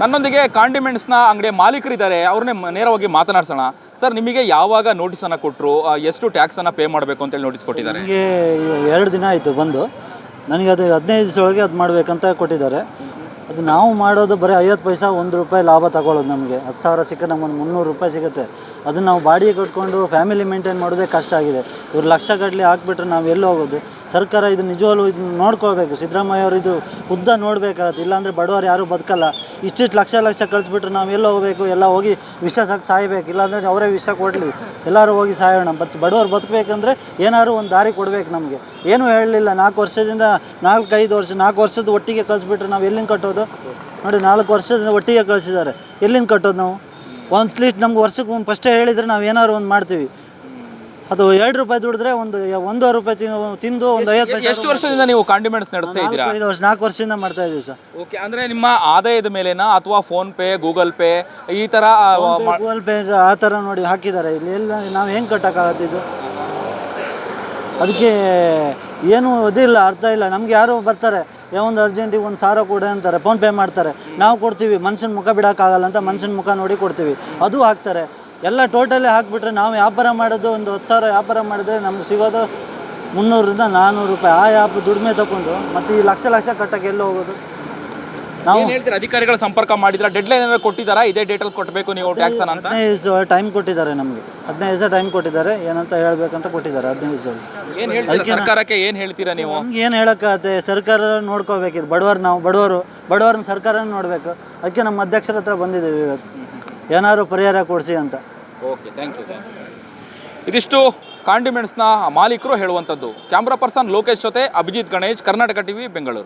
ನನ್ನೊಂದಿಗೆ ಕಾಂಡಿಮೆಂಟ್ಸ್ನ ಅಂಗಡಿ ಮಾಲೀಕರಿದ್ದಾರೆ. ಅವ್ರನ್ನೇ ನೇರವಾಗಿ ಮಾತನಾಡ್ಸೋಣ. ಸರ್, ನಿಮಗೆ ಯಾವಾಗ ನೋಟಿಸನ್ನು ಕೊಟ್ಟರು ಎಷ್ಟು ಟ್ಯಾಕ್ಸನ್ನು ಪೇ ಮಾಡಬೇಕು ಅಂತೇಳಿ ನೋಟಿಸ್ ಕೊಟ್ಟಿದ್ದಾರೆ? ನನಗೆ ಎರಡು ದಿನ ಆಯಿತು ಬಂದು. ನನಗೆ ಅದು ಹದಿನೈದು ದಿವಸದೊಳಗೆ ಅದು ಮಾಡಬೇಕಂತ ಕೊಟ್ಟಿದ್ದಾರೆ. ಅದು ನಾವು ಮಾಡೋದು ಬರೀ ಐವತ್ತು ಪೈಸಾ, ಒಂದು ರೂಪಾಯಿ ಲಾಭ ತಗೊಳ್ಳೋದು ನಮಗೆ. ಹತ್ತು ಸಾವಿರ ಸಿಕ್ಕ ನಮ್ಮೊಂದು ಮುನ್ನೂರು ರೂಪಾಯಿ ಸಿಗುತ್ತೆ. ಅದನ್ನು ನಾವು ಬಾಡಿಗೆ ಕಟ್ಕೊಂಡು ಫ್ಯಾಮಿಲಿ ಮೇಂಟೈನ್ ಮಾಡೋದೇ ಕಷ್ಟ ಆಗಿದೆ. ಇವ್ರು ಲಕ್ಷ ಗಟ್ಟಲೆ ಹಾಕ್ಬಿಟ್ರೆ ನಾವು ಎಲ್ಲಿ ಹೋಗೋದು? ಸರ್ಕಾರ ಇದು ನಿಜವಾಗ್ಲೂ ಇದು ನೋಡ್ಕೋಬೇಕು ಸಿದ್ದರಾಮಯ್ಯ ಅವರು ಇದು ಉದ್ದ ನೋಡಬೇಕಾಗತ್ತೆ. ಇಲ್ಲಾಂದರೆ ಬಡವರು ಯಾರೂ ಬದುಕಲ್ಲ. ಇಷ್ಟಿಷ್ಟು ಲಕ್ಷ ಲಕ್ಷ ಕಳಿಸ್ಬಿಟ್ರೆ ನಾವು ಎಲ್ಲ ಹೋಗಬೇಕು? ಎಲ್ಲ ಹೋಗಿ ವಿಷ ಸಾಕು ಸಾಯ್ಬೇಕು. ಇಲ್ಲಾಂದರೆ ಅವರೇ ವಿಷ ಕೊಡಲಿ. ಎಲ್ಲರೂ ಹೋಗಿ ಸಾಯೋಣ. ಬತ್ ಬಡವರು ಬದುಕಬೇಕಂದ್ರೆ ಏನಾದ್ರು ಒಂದು ದಾರಿ ಕೊಡಬೇಕು ನಮಗೆ. ಏನೂ ಹೇಳಲಿಲ್ಲ. ನಾಲ್ಕು ವರ್ಷದಿಂದ ನಾಲ್ಕೈದು ವರ್ಷ, ನಾಲ್ಕು ವರ್ಷದ ಒಟ್ಟಿಗೆ ಕಳಿಸ್ಬಿಟ್ರೆ ನಾವು ಎಲ್ಲಿಂದ ಕಟ್ಟೋದು? ನೋಡಿ, ನಾಲ್ಕು ವರ್ಷದಿಂದ ಒಟ್ಟಿಗೆ ಕಳಿಸಿದ್ದಾರೆ. ಎಲ್ಲಿಂದ ಕಟ್ಟೋದು ನಾವು? ಒಂದು ಲೀಸ್ಟ್ ನಮ್ಗೆ ವರ್ಷಕ್ಕೆ ಒಂದು ಫಸ್ಟೇ ಹೇಳಿದರೆ ನಾವು ಏನಾದ್ರು ಒಂದು ಮಾಡ್ತೀವಿ. ಅದು ಎರಡು ರೂಪಾಯಿ ದುಡಿದ್ರೆ ಒಂದು ಒಂದೂವರೆ ರೂಪಾಯಿ ತಿಂದು ತಿಂದು ಒಂದು ಐವತ್ತು ಪೈಸೆ ಎಷ್ಟು ವರ್ಷದಿಂದ ನೀವು ಕಾಂಡಿಮೆಂಟ್ಸ್ ನಡೆಸ್ತಾ ಇದ್ದೀರಾ? ಐದು ವರ್ಷ ನಾಲ್ಕು ವರ್ಷದಿಂದ ಮಾಡ್ತಾ ಇದ್ದೀವಿ ಸರ್. ಓಕೆ ಅಂದರೆ ನಿಮ್ಮ ಆದಾಯದ ಮೇಲೆನಾ ಅಥವಾ ಫೋನ್ ಪೇ ಗೂಗಲ್ ಪೇ ಈ ಥರ ಆ, ಮಾ- ಗೂಗಲ್ ಪೇ ಆ ಥರ ನೋಡಿ ಹಾಕಿದ್ದಾರೆ. ಇಲ್ಲಿ ಎಲ್ಲ ನಾವು ಹೆಂಗೆ ಕಟ್ಟಕ್ಕಾಗತ್ತಿದ್ದು ಅದಕ್ಕೆ ಏನು ಇದಿಲ್ಲ ಅರ್ಥ ಇಲ್ಲ. ನಮ್ಗೆ ಯಾರು ಬರ್ತಾರೆ ಒಂದು ಅರ್ಜೆಂಟಿಗೆ ಒಂದು ಸಾವಿರ ಕೊಡೆ ಅಂತಾರೆ ಫೋನ್ ಪೇ ಮಾಡ್ತಾರೆ. ನಾವು ಕೊಡ್ತೀವಿ ಮನುಷ್ಯನ ಮುಖ ಬಿಡೋಕ್ಕಾಗಲ್ಲ ಅಂತ ಮನುಷ್ಯನ ಮುಖ ನೋಡಿ ಕೊಡ್ತೀವಿ. ಅದು ಹಾಕ್ತಾರೆ. ಎಲ್ಲ ಟೋಟಲಿ ಹಾಕ್ಬಿಟ್ರೆ ನಾವು ವ್ಯಾಪಾರ ಮಾಡೋದು ಒಂದು ಹತ್ತು ಸಾವಿರ ವ್ಯಾಪಾರ ಮಾಡಿದ್ರೆ ನಮ್ಗೆ ಸಿಗೋದು ಮುನ್ನೂರರಿಂದ ನಾನ್ನೂರು ರೂಪಾಯಿ. ಆ ಯಾಪ್ ದುಡಿಮೆ ತಗೊಂಡು ಮತ್ತು ಈ ಲಕ್ಷ ಲಕ್ಷ ಕಟ್ಟಕ್ಕೆ ಎಲ್ಲ ಹೋಗೋದು? ನಾವು ಏನ್ ಹೇಳ್ತೀರಾ? ಅಧಿಕಾರಿಗಳ ಸಂಪರ್ಕ ಮಾಡಿದ್ರೆ? ಡೆಡ್ ಲೈನ್ ಏನಾದ್ರು ಕೊಟ್ಟಿದ್ದಾರಾ ಇದೇ ಡೇಟಲ್ಲಿ ಕೊಟ್ಟಬೇಕು ನೀವು ಟ್ಯಾಕ್ಸ್ ಅಂತ? ಹದಿನೈದು ದಿವಸ ಟೈಮ್ ಕೊಟ್ಟಿದ್ದಾರೆ ನಮಗೆ. ಹದಿನೈದು ದಿವಸ ಟೈಮ್ ಕೊಟ್ಟಿದ್ದಾರೆ. ಏನಂತ ಹೇಳ್ಬೇಕಂತ ಕೊಟ್ಟಿದ್ದಾರೆ ಹದಿನೈದು ದಿವಸ ಏನು ಹೇಳ್ತೀರಾ? ಸರ್ಕಾರಕ್ಕೆ ಏನು ಹೇಳ್ತೀರಾ ನೀವು? ನಮ್ಗೆ ಏನು ಹೇಳೋಕ್ಕಾಗತ್ತೆ? ಸರ್ಕಾರ ನೋಡ್ಕೋಬೇಕಿದ್ದು ಬಡವರು ನಾವು ಬಡವರು ಬಡವರನ್ನ ಸರ್ಕಾರ ನೋಡಬೇಕು. ಅದಕ್ಕೆ ನಮ್ಮ ಅಧ್ಯಕ್ಷರ ಹತ್ರ ಬಂದಿದ್ದೀವಿ ಇವತ್ತು. ಏನಾದ್ರು ಪರಿಹಾರ ಕೊಡಿಸಿ ಅಂತ. ಓಕೆ ಥ್ಯಾಂಕ್ ಯು ಇದಿಷ್ಟು ಕಾಂಡಿಮೆಂಟ್ಸ್ನ ಮಾಲೀಕರು ಹೇಳುವಂಥದ್ದು. ಕ್ಯಾಮ್ರಾ ಪರ್ಸನ್ ಲೋಕೇಶ್ ಜೊತೆ ಅಭಿಜಿತ್ ಗಣೇಶ್, ಕರ್ನಾಟಕ ಟಿವಿ ಬೆಂಗಳೂರು.